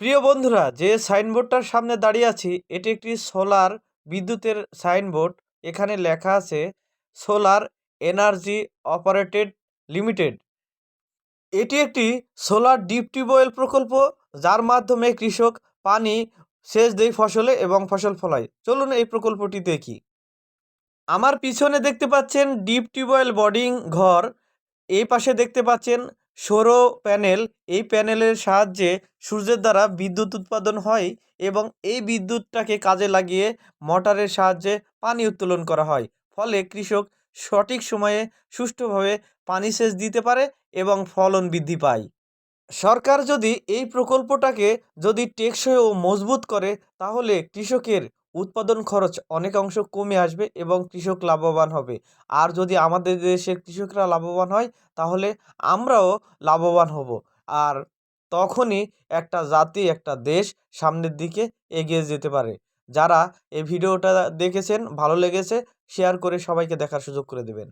প্রিয় বন্ধুরা, যে সাইনবোর্ডটার সামনে দাঁড়িয়ে আছি, এটি একটি সোলার বিদ্যুতের সাইনবোর্ড। এখানে লেখা আছে, সোলার এনার্জি অপারেটেড লিমিটেড। এটি একটি সোলার ডিপ টিউবওয়েল প্রকল্প, যার মাধ্যমে কৃষক পানি সেচ দেয় ফসলে এবং ফসল ফলায়। চলুন এই প্রকল্পটি দেখি। আমার পিছনে দেখতে পাচ্ছেন ডিপ টিউবওয়েল বোর্ডিং ঘর। এই পাশে দেখতে পাচ্ছেন সৌর প্যানেল, এই প্যানেলের সাহায্যে সূর্যের দ্বারা বিদ্যুৎ উৎপাদন হয় এবং এই বিদ্যুৎটাকে কাজে লাগিয়ে মোটরের সাহায্যে পানি উত্তোলন করা হয়। ফলে কৃষক সঠিক সময়ে সুষ্ঠুভাবে পানি সেচ দিতে পারে এবং ফলন বৃদ্ধি পায়। সরকার যদি এই প্রকল্পটাকে যদি টেকসই ও মজবুত করে, তাহলে কৃষকের উৎপাদন খরচ অনেক অংশ কমে আসবে এবং কৃষক লাভবান হবে। আর যদি আমাদের দেশের কৃষকরা লাভবান হয়, তাহলে আমরাও লাভবান হব। আর তখনই একটা জাতি, একটা দেশ সামনের দিকে এগিয়ে যেতে পারে। যারা এই ভিডিওটা দেখেছেন, ভালো লেগেছে, শেয়ার করে সবাইকে দেখার সুযোগ করে দেবেন।